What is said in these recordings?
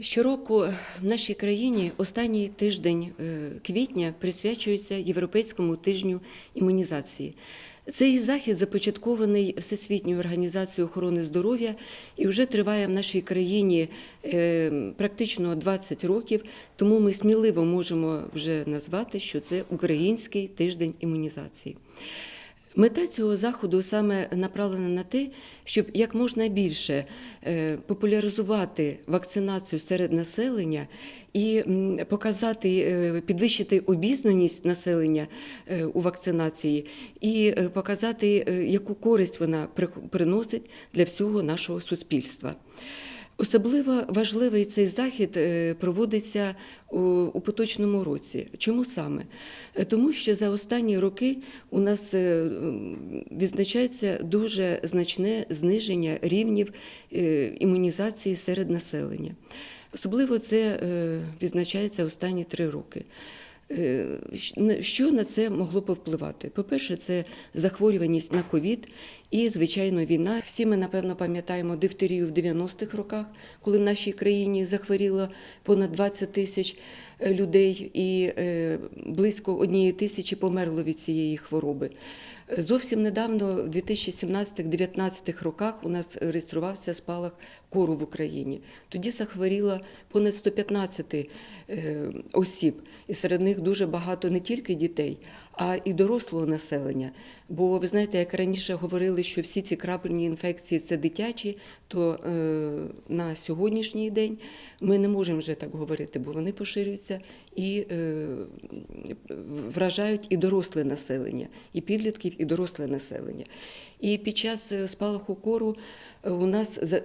Щороку в нашій країні останній тиждень е, квітня присвячується Європейському тижню імунізації. Цей захід започаткований Всесвітньою організацією охорони здоров'я і вже триває в нашій країні е, практично 20 років, тому ми сміливо можемо вже назвати, що це Український тиждень імунізації. Мета цього заходу саме направлена на те, щоб як можна більше е, популяризувати вакцинацію серед населення і показати, е, підвищити обізнаність населення е, у вакцинації і показати, яку користь вона приносить для всього нашого суспільства. Особливо важливий цей захід е, проводиться у, поточному році. Чому саме? Е, Тому що за останні роки у нас е, відзначається дуже значне зниження рівнів імунізації серед населення. Особливо це відзначається останні три роки. Е, Що на це могло повпливати? По-перше, це захворюваність на ковід і, звичайно, війна. Всі ми, напевно, пам'ятаємо дифтерію в 90-х роках, коли в нашій країні захворіло понад 20 тисяч е, людей, і е, близько однієї тисячі померло від цієї хвороби. Зовсім недавно, в 2017-2019 роках, у нас реєструвався спалах кору в Україні. Тоді захворіло понад 115 е, осіб, і серед них дуже багато не тільки дітей, а і дорослого населення. Бо ви знаєте, як раніше говорили, що всі ці крапельні інфекції це дитячі, то е, на сьогоднішній день ми не можемо вже так говорити, бо вони поширюються і е, вражають і доросле населення, і підлітків, і доросле населення. І під час е, спалаху кору е, у нас е,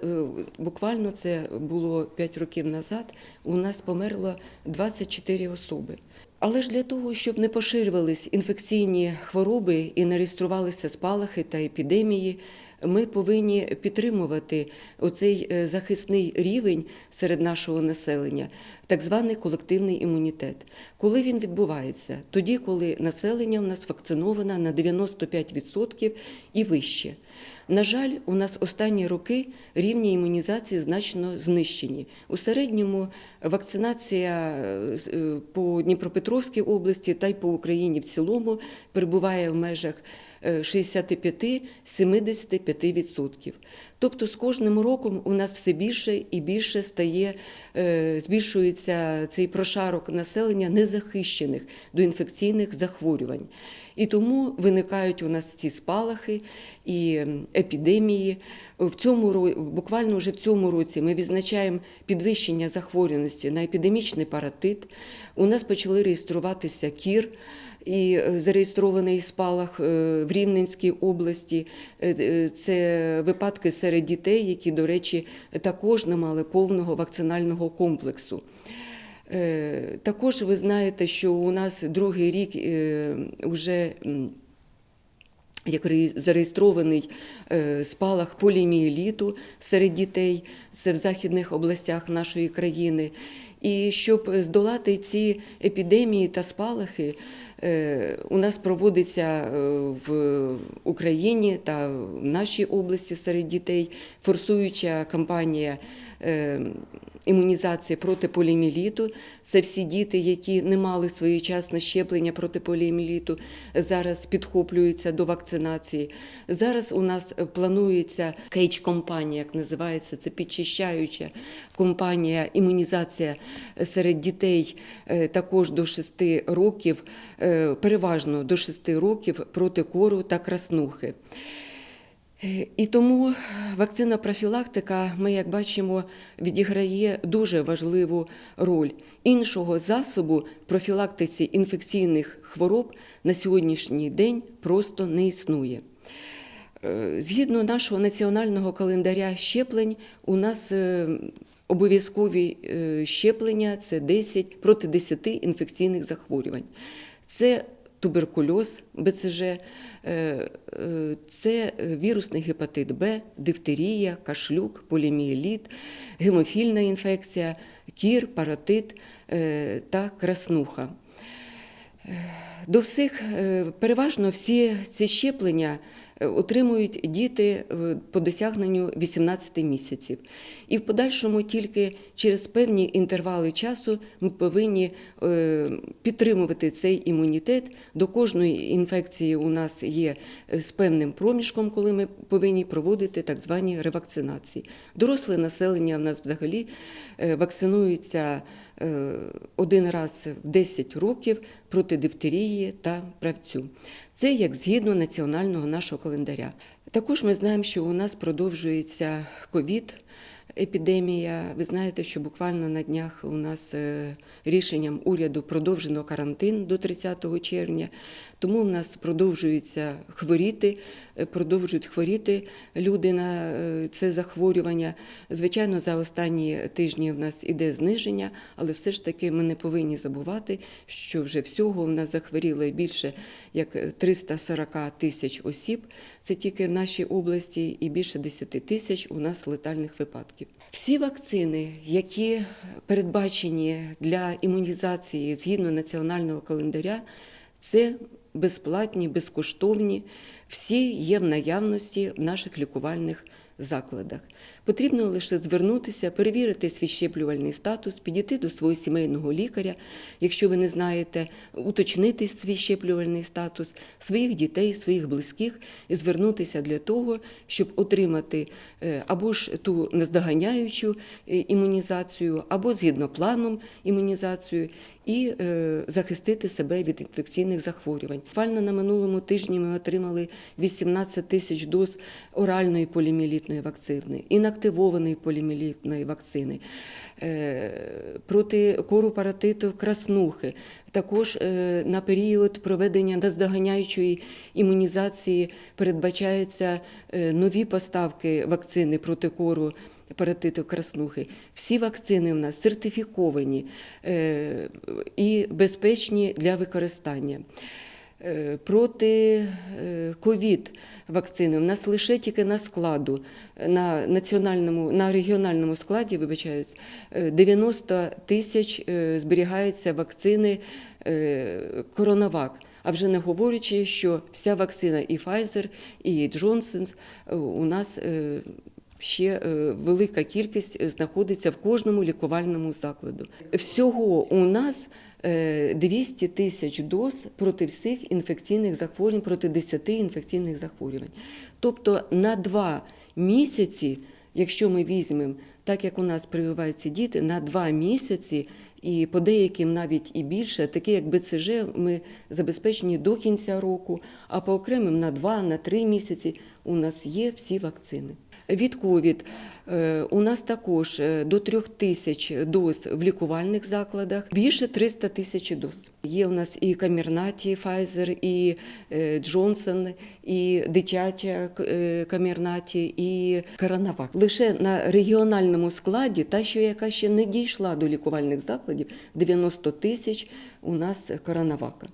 буквально це було 5 років назад. У нас померло 24 особи. Але ж для того, щоб не поширювались інфекційні хвороби і не реєструвалися спалахи та епідемії, ми повинні підтримувати оцей е, захисний рівень серед нашого населення, так званий колективний імунітет. Коли він відбувається? Тоді, коли населення у нас вакциновано на 95% і вище. На жаль, у нас останні роки рівні імунізації значно знищені. У середньому вакцинація е, е, по Дніпропетровській області та й по Україні в цілому перебуває в межах 65-75%. Тобто з кожним роком у нас все більше і більше стає, е, збільшується цей прошарок населення незахищених до інфекційних захворювань. І тому виникають у нас ці спалахи і ем, епідемії. В цьому буквально вже в цьому році ми відзначаємо підвищення захворюваності на епідемічний паратит. У нас почали реєструватися кір. І е, зареєстрований спалах е, в Рівненській області. Е, Це випадки серед дітей, які, до речі, також не мали повного вакцинального комплексу. Також ви знаєте, що у нас другий рік вже як зареєстрований спалах полімієліту серед дітей, це в західних областях нашої країни. І щоб здолати ці епідемії та спалахи, у нас проводиться е, в Україні та в нашій області серед дітей форсуюча кампанія е, імунізації проти поліоміеліту. Це всі діти, які не мали своєчасне щеплення проти поліоміеліту, зараз підхоплюються до вакцинації. Зараз у нас планується кейдж-компанія, як називається, це підчищаюча компанія імунізація серед дітей е, також до 6 років, е, переважно до 6 років проти кору та краснухи. І тому вакцина профілактика, ми, як бачимо, відіграє дуже важливу роль. Іншого засобу профілактиці інфекційних хвороб на сьогоднішній день просто не існує. Е, Згідно нашого національного календаря щеплень, у нас е, обов'язкові е, щеплення це 10 проти 10 інфекційних захворювань. Це туберкульоз, БЦЖ, е, е, це вірусний гепатит Б, дифтерія, кашлюк, поліміеліт, гемофільна інфекція, кір, паротит е, та краснуха. До всіх, переважно всі ці щеплення отримують діти е, по досягненню 18 місяців. І в подальшому тільки через певні інтервали часу ми повинні е, підтримувати цей імунітет. До кожної інфекції у нас є е, з певним проміжком, коли ми повинні проводити так звані ревакцинації. Доросле населення в нас взагалі е, вакцинується е, один раз в 10 років проти дифтерії та правцю. Це як згідно національного нашого календаря. Також ми знаємо, що у нас продовжується ковід. Епідемія, ви знаєте, що буквально на днях у нас е, рішенням уряду продовжено карантин до 30 червня, тому в нас продовжуються хворіти, е, продовжують хворіти люди на е, це захворювання. Звичайно, за останні тижні в нас іде зниження, але все ж таки ми не повинні забувати, що вже всього в нас захворіло більше як 340 тисяч осіб. Це тільки в нашій області, і більше 10 тисяч у нас летальних випадків. Всі вакцини, які передбачені для імунізації згідно національного календаря, це безплатні, безкоштовні, всі є в наявності в наших лікувальних закладах. Потрібно лише звернутися, перевірити свій щеплювальний статус, підійти до свого сімейного лікаря, якщо ви не знаєте, уточнити свій щеплювальний статус своїх дітей, своїх близьких і звернутися для того, щоб отримати е, або ж ту наздоганяючу е, імунізацію, або згідно планом імунізацію, і е, захистити себе від інфекційних захворювань. Буквально на минулому тижні ми отримали 18 тисяч доз оральної полімілітної вакцини, інактивованої полімілітної вакцини, е, проти кору паратиту краснухи. Також е, на період проведення наздоганяючої імунізації передбачаються е, нові поставки вакцини проти кору паратиту краснухи. Всі вакцини у нас сертифіковані і безпечні для використання. Е, Проти е, ковід вакцини у нас лише тільки на складу, на національному, на регіональному складі, вибачаюсь, е, 90 тисяч е, зберігаються вакцини е, Коронавак. А вже не говорячи, що вся вакцина і Pfizer, і Johnson's у нас ще е, велика кількість е, знаходиться в кожному лікувальному закладу. Всього у нас е, 200 тисяч доз проти всіх інфекційних захворювань, проти 10 інфекційних захворювань. Тобто на два місяці, якщо ми візьмемо, так як у нас прививаються діти, на два місяці. І по деяким навіть і більше, такі як БЦЖ, ми забезпечені до кінця року, а по окремим на два, на три місяці у нас є всі вакцини. Від ковід е, у нас також е, до трьох тисяч доз в лікувальних закладах, більше 300 тисяч доз. Є у нас і Камірнаті, Pfizer, і е, Джонсон, і дитяча Камірнаті, і Коронавак. Лише на регіональному складі, та що яка ще не дійшла до лікувальних закладів, 90 тисяч у нас Коронавака.